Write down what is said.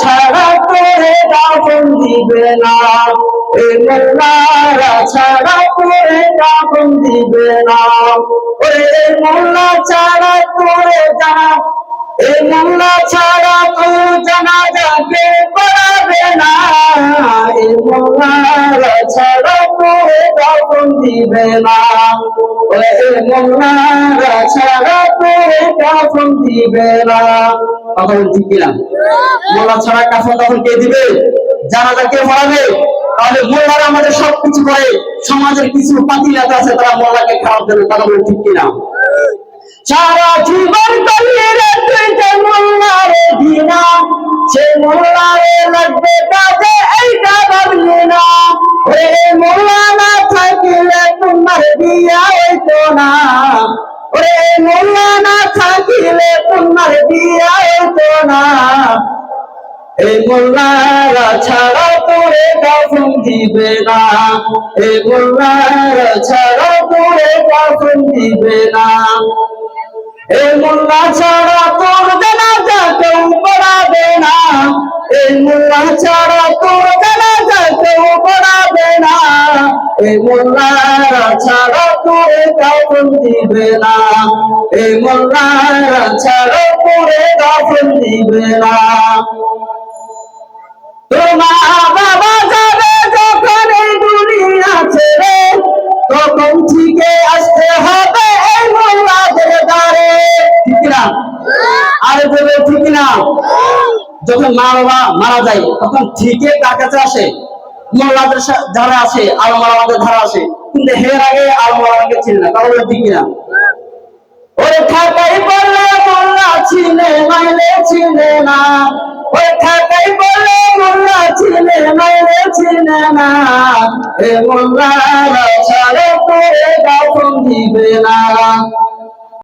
ছাড়া করে দাফন দিবে না। এ মোল্লারা ছাড়া করে দাফন দিবে না। ওরে মোল্লা ছাড়া করে জানা এ মোল্লা ছাড়া তো জানা যাবে পড়াবে না। এ মোল্লারা ছাড়া দাফন দিবে না? ছাড়া করে দাফন দিবে না? কথা বলছি কিনা ছাড়া তখন কে দিবে? তাহলে মোল্লারা আমাদের সবকিছু করে, সমাজের কিছু পাতিলাত আছে, তারা মোল্লাকে খারাপ দেবে, কথা বলে ঠিক কিনা? সারা জীবন কলিয়ে যে মোল্লারে দিনা সে মোল্লারে লাগবে কাজে ওরে মোল্লা না থাকিলে তোমার বিয়া না। মোল্লারা ছাড়া তোরে কাফন দিবে না? এই মোল্লারা ছাড়া তোরে কখন দিবে না? এই মোল্লা ছাড়া তোর এই মোল্লারা তোরে তোরে যখন দুনিয়া ছেড়ে তখন ঠিকই আসতে হবে এই মোল্লাদের দ্বারে। ঠিক না আরে বলে ঠিক না, যখন মা বাবা মারা যায়, তখন ঠিকই কার কাছে আসে মোল্লাদের যারা আছে আল মারামাদের ধারা আছে, কিন্তু হের আগে আল মারামাকে ছিল না কারণ ঠিক কিনা? ওই ঠাকাই বললে মোল্লা চিনে মাইলে চিনে না। ওই ঠাকাই বললে মোল্লা চিনে মাইলে চিনে না। হে মোল্লা